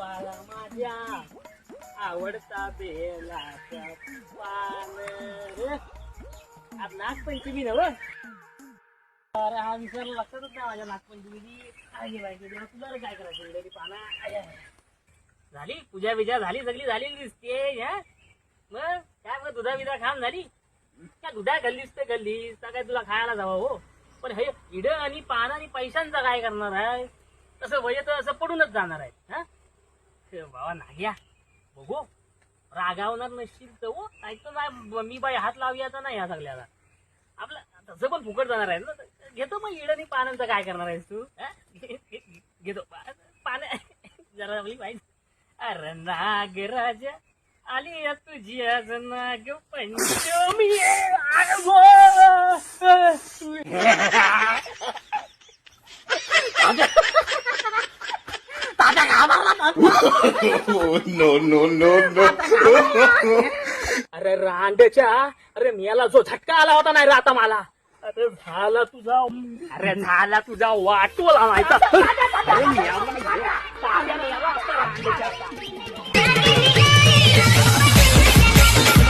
वाळा माझ्या आवडता बेलाचा पान रे. आज नागपंचमी नव अरे हा विसरला लक्षातच नाही माझ्या नागपंचमीची. काय पाहिजे देवा तुला काय करायचं? इकडे पाना? आय, झाली? पूजा बिजा झाली? सगळी झाली दिसते हा? मग? काय मग दुधा बिधा खाम झाली? त्या दुधा गल्लीस तर गल्लीस तर काय तुला खायला जावा हो? पण हे इड आणि पान आणि पैशांचा काय करणार आहे? तसं वय तर असं पडूनच जाणार आहे हा? बाबा नाग्या बघू. रागावणार नसशील तर हो ऐकतो नाही मी बाई हात लावयाचा नाही या सगळ्याला आपला तसं पण फुकट जाणार आहे ना घेतो मग इडनी पाण्याचं काय करणार आहेस तू घेतो. पान जरा आपली पाहिजे अरे नागराजा आली तुझी आज नाग पंचमी. अरे Oh, no, no, no, no. अरे रांडच्या अरे मेला जो झटका आला होता नाही रे आता मला अरे झाला तुझा अरे झाला तुझा वाटोला माहिती